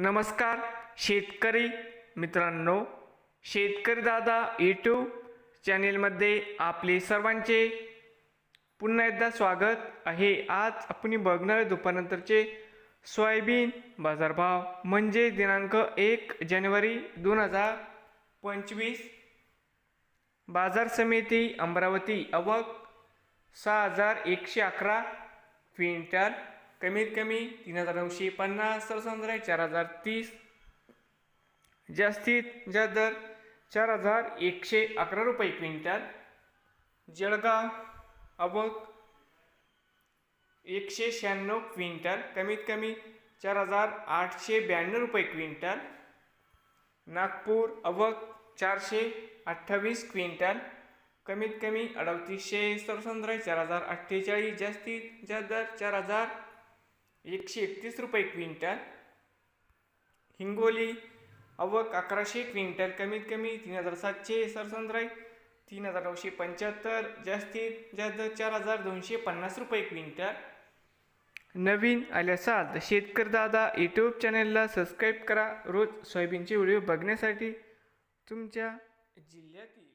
नमस्कार शेतकरी मित्रांनो शेतकरी दादा यूट्यूब चॅनेलमध्ये आपले सर्वांचे पुन्हा एकदा स्वागत आहे. आज आपण बघणार दुपारनंतरचे सोयाबीन बाजारभाव म्हणजे दिनांक एक जानेवारी दोन हजार पंचवीस. बाजार समिती अमरावती अवक सहा हजार एकशे अकरा क्विंटल. कमीत कमी तीन हजार नऊशे पन्नास सरसंद्रा चार हजार तीस. जास्तीत जास्त दर चार हजार एकशे अकरा रुपये क्विंटल. जळगाव अबक एकशे शहाण्णव क्विंटल कमीत कमी चार हजार आठशे ब्याण्णव रुपये क्विंटल. नागपूर अवक चारशे अठ्ठावीस क्विंटल कमीत कमी अडतीसशे सरसंद्राय चार हजार अठ्ठेचाळीस. जास्तीत जास्त दर चार हजार एकशे एकतीस रुपये क्विंटल. हिंगोली अवक अकराशे क्विंटल कमीत कमी तीन हजार सातशे सरसंद्राई तीन हजार नऊशे पंच्याहत्तर जास्तीत जास्त चार हजार दोनशे पन्नास रुपये क्विंटल. नवीन आले असाल तर शेतकरी दादा यूट्यूब चॅनलला सबस्क्राईब करा. रोज सोयाबीनचे व्हिडिओ बघण्यासाठी तुमच्या जिल्ह्यातील